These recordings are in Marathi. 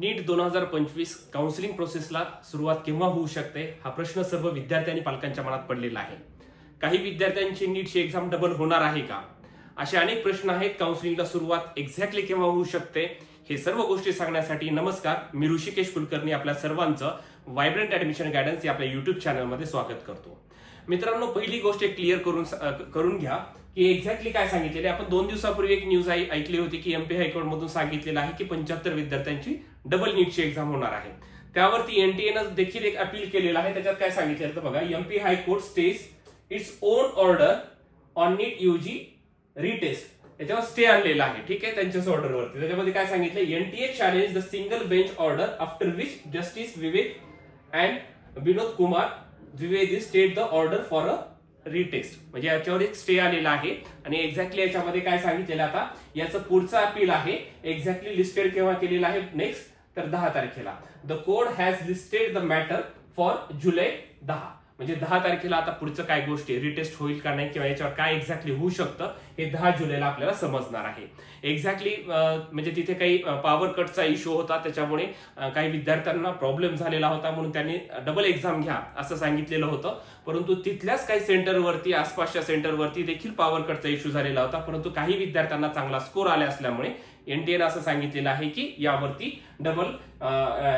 नीट दोन हजार पंचवीस काउन्सिलिंग प्रोसेसला सुरुवात केव्हा होऊ शकते? हा प्रश्न सर्व विद्यार्थी आणि पालकांच्या मनात पडलेला आहे. काही विद्यार्थ्यांची नीटची एक्झाम डबल होणार आहे का? असे अनेक प्रश्न आहेत. काउन्सिलिंगला सुरुवात एक्झॅक्टली केव्हा होऊ शकते? हे सर्व गोष्टी सांगण्यासाठी नमस्कार. मी ऋषिकेश कुलकर्णी आपल्या सर्वांचं व्हायब्रंट ऍडमिशन गायडन्स या आपल्या युट्यूब चॅनलमध्ये स्वागत करतो. मित्रांनो पहिली गोष्ट क्लिअर करून करून घ्या. की एक्झॅक्टली काय सांगितलेले आपण दोन दिवसापूर्वी एक न्यूज ऐकली होती की एमपी हायकोर्टमधून सांगितलेलं आहे की पंच्याहत्तर विद्यार्थ्यांची डबल नीटची एक्झाम होणार आहे. त्यावरती एनटीएनं देखील एक अपील केलेलं आहे. त्याच्यात काय सांगितलं तर बघा MP high court stays it's own order on NEET UG retest याच्यावर स्टे आणलेला आहे. ठीक आहे? त्यांच्याच ऑर्डरवरती त्याच्यामध्ये काय सांगितलं? NTA challenge the single bench order after which justice Vivek and Vinod Kumar Dwivedi stayed the order for a retest म्हणजे याच्यावर एक स्टे आलेला आहे. आणि एक्झॅक्टली याच्यामध्ये काय सांगितलेलं आता? याचं पुढचं अपील आहे. एक्झॅक्टली लिस्टेड केव्हा केलेलं आहे? नेक्स्ट तर दहा तारखेला. The court has listed the matter for July दहा. म्हणजे दहा तारखेला आता पुढचं काय गोष्टी रिटेस्ट होईल का नाही किंवा याच्यावर काय एक्झॅक्टली होऊ शकतं हे दहा जुलैला आपल्याला समजणार आहे. एक्झॅक्टली म्हणजे तिथे काही पॉवर कटचा इश्यू होता त्याच्यामुळे काही विद्यार्थ्यांना प्रॉब्लेम झालेला होता म्हणून त्यांनी डबल एक्झाम घ्या असं सांगितलेलं होतं. परंतु तिथल्याच काही सेंटरवरती आसपासच्या सेंटरवरती देखील पॉवर कटचा इश्यू झालेला होता. परंतु काही विद्यार्थ्यांना चांगला स्कोर आले असल्यामुळे एनटीएन असं सांगितलेलं आहे की यावरती डबल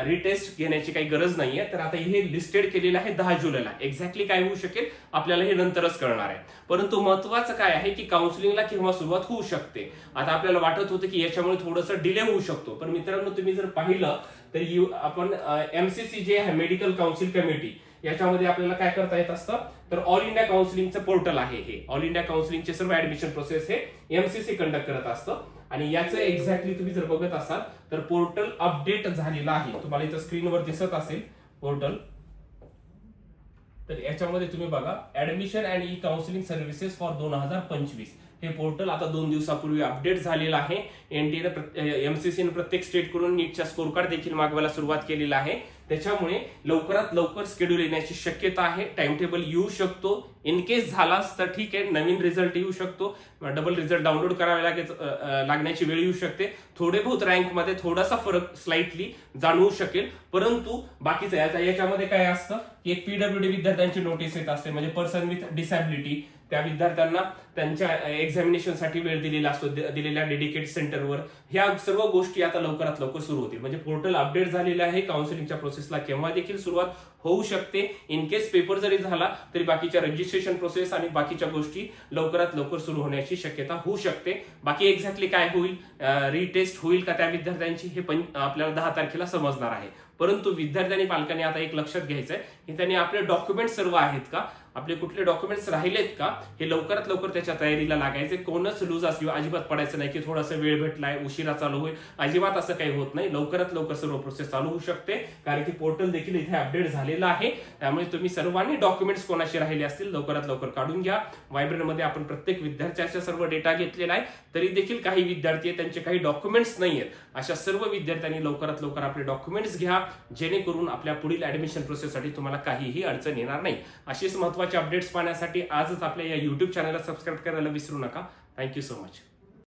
रिटेस्ट घेण्याची काही गरज नाहीये. तर आता हे लिस्टेड केलेलं आहे दहा जुलैला. एक्झॅक्टली काय होऊ शकेल आपल्याला हे नंतरच कळणार आहे. परंतु महत्वाचं काय आहे की काउन्सिलिंगला किंवा सुरुवात होऊ शकते? आता आपल्याला वाटत होतं की याच्यामुळे थोडंसं डिले होऊ शकतो. पण मित्रांनो तुम्ही जर पाहिलं तर यू आपण एमसीसी जे आहे मेडिकल काउन्सिल कमिटी याच्यामध्ये आपल्याला काय करता येत असतं? तर ऑल इंडिया काउन्सिलिंगचं पोर्टल आहे हे. ऑल इंडिया काउन्सिलिंगचे सर्व ऍडमिशन प्रोसेस हे एमसीसी कंडक्ट करत असतं. आणि याचं एक्झॅक्टली तुम्ही जर बघत असाल तर पोर्टल अपडेट झालेलं आहे. तुम्हाला इथं स्क्रीनवर दिसत असेल पोर्टल तर याच्यामध्ये तुम्ही बघा admission and E counselling services for दोन हजार पंचवीस. हे पोर्टल आता दोन दिवसापूर्वी अपडेट झालेलं आहे. एनटीए एमसीसीने प्रत्येक स्टेटकडून नीटच्या स्कोर कार्ड देखील मागवायला सुरुवात केलेली आहे. त्याच्यामुळे लवकरात लवकर स्केड्यूल येण्याची शक्यता आहे. टाइम टेबल येऊ शकतो. इन केस झालाच तर ठीक आहे. नवीन रिझल्ट येऊ शकतो. डबल रिझल्ट डाउनलोड करावे लागेल लागण्याची वेळ येऊ शकते. थोडे बहुत रँकमध्ये थोडासा फरक स्लाइटली जाणवू शकेल. परंतु बाकीचं याच्यामध्ये काय असतं की एक पीडब्ल्यूडी विद्यार्थ्यांची नोटीस येत असते. म्हणजे पर्सन विथ डिसॅबिलिटी त्या विद्यार्थ्यांना त्यांच्या एक्झामिनेशनसाठी वेळ दिलेला असतो दिलेल्या डेडिकेट सेंटरवर ह्या सर्व गोष्टी आता लवकरात लवकर सुरू होतील. म्हणजे पोर्टल अपडेट झालेलं आहे काउन्सिलिंगच्या प्रोसेसला केव्हा देखील सुरुवात होऊ शकते. इन केस पेपर जरी झाला तरी बाकीच्या रजिस्ट्रेशन प्रोसेस आणि बाकीच्या गोष्टी लवकरात लवकर सुरू होण्याची शक्यता होऊ शकते. बाकी एक्झॅक्टली काय होईल रिटेस्ट होईल का त्या विद्यार्थ्यांची हे पण आपल्याला दहा तारखेला समजणार आहे. परंतु विद्यार्थ्यांनी पालकांनी आता एक लक्षात घ्यायचंय की त्यांनी आपले डॉक्युमेंट सर्व आहेत का? आपले कुठले डॉक्युमेंट्स राहिलेत का? हे लवकरात लवकर त्याच्या तयारीला लागायचे. कोणच लूज असली अजिबात पडायचं नाही की थोडासा वेळ भेटलाय उशिरा चालू होईल. अजिबात असं काही होत नाही. लवकरात लवकर सर्व प्रोसेस चालू होऊ शकते. कारण की पोर्टल देखील इथे अपडेट झालेलं आहे. त्यामुळे तुम्ही सर्वांनी डॉक्युमेंट्स कोणाशी राहिले असतील लवकरात लवकर काढून घ्या. वायब्ररीमध्ये आपण प्रत्येक विद्यार्थ्याचा सर्व डेटा घेतलेला आहे. तरी देखील काही विद्यार्थी आहेत त्यांचे काही डॉक्युमेंट्स नाही आहेत. अशा सर्व विद्यार्थ्यांनी लवकरात लवकर आपले डॉक्युमेंट्स घ्या. जेणेकरून आपल्या पुढील ऍडमिशन प्रोसेससाठी तुम्हाला काहीही अडचण येणार नाही. अशीच महत्त्वाचे अपडेट्स पाहण्यासाठी आजच आपल्या या युट्यूब चॅनलला सबस्क्राईब करायला विसरू नका. Thank you so much